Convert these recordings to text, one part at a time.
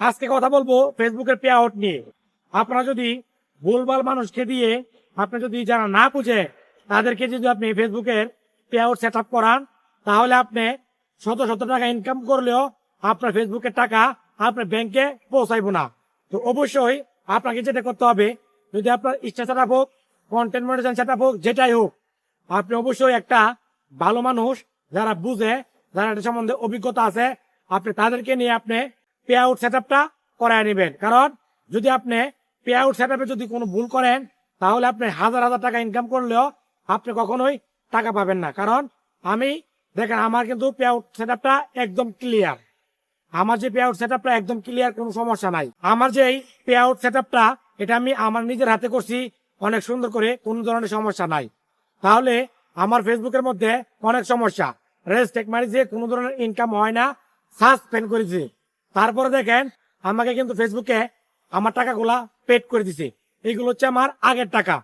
আজকে কথা বলব ফেসবুকের পে আউট নিয়ে। আপনারা যদি ভুলভাল মানুষকে দিয়ে আপনি যদি যারা না বুঝে, তাদেরকে যদি আপনি ফেসবুকের পে আউট সেট আপ করান, তাহলে আপনি শত শত টাকা ইনকাম করলেও আপনার ফেসবুকের টাকা আপনার ব্যাংকে পৌঁছাইবো না। তো অবশ্যই আপনাকে যেটা করতে হবে, যদি আপনার ইচ্ছা সেট আপ হোক কন্টেন্ট মনিটাইজেশন সেট আপ হোক, যেটাই হোক, আপনি অবশ্যই একটা ভালো মানুষ, যারা বুঝে, যারা এটা সম্বন্ধে অভিজ্ঞতা আছে, আপনি তাদেরকে নিয়ে আপনি পে আউট সেট আপটা করায় নেবেন। কারণ যদি আপনি পে আউট সেট আপে যদি কোনো ভুল করেন, তাহলে আপনি হাজার হাজার টাকা ইনকাম করলেও আপনি কখনোই টাকা পাবেন না। কারণ আমি, দেখেন আমার কিন্তু পে আউট সেট আপটা একদম ক্লিয়ার আমার যে পে আউট সেট আপটা একদম ক্লিয়ার কোনো সমস্যা নাই। আমার যে পে আউট সেট আপটা এটা আমি আমার নিজের হাতে করছি, অনেক সুন্দর করে, কোনো ধরনের সমস্যা নাই। তাহলে আমার ফেসবুকের মধ্যে অনেক সমস্যা। রেস্টেক মারিছে কোনো ধরনের ইনকাম হয় না সাসপেন্ড করেছে। তারপরে দেখেন, আমাকে কিন্তু ফেসবুকে আমার টাকাগুলা পেড করে দিছে। এইগুলো হচ্ছে আমার আগের টাকা।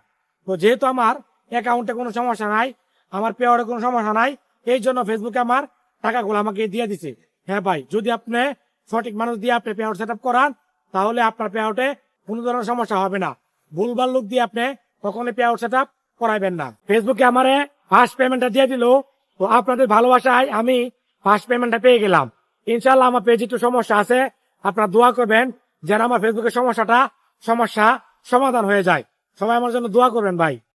তো যেহেতু আমার অ্যাকাউন্টে কোনো সমস্যা নাই, আমার পেয়ারে কোনো সমস্যা নাই, এই জন্য ফেসবুকে আমার টাকাগুলো আমাকে দিয়ে দিছে। হ্যাঁ ভাই, যদি আপনি সঠিক মানুষ দিয়ে আপনি পেয়ার সেট করান, তাহলে আপনার পেয়ারটে কোনো ধরনের সমস্যা হবে না। ভুলভাল লোক দিয়ে আপনি কখনোই পেয়ার সেট আপ করাইবেন না। ফেসবুকে আমারে ফার্স্ট পেমেন্টটা দিয়ে দিল। তো আপনাদের ভালোবাসায় আমি ফার্স্ট পেমেন্টটা পেয়ে গেলাম। ইনশাল্লাহ আমার পেজে একটু সমস্যা আছে। আপনার দোয়া করবেন যেন আমার ফেসবুকের সমস্যাটা, সমস্যা সমাধান হয়ে যায়। সবাই আমার জন্য দোয়া করবেন ভাই।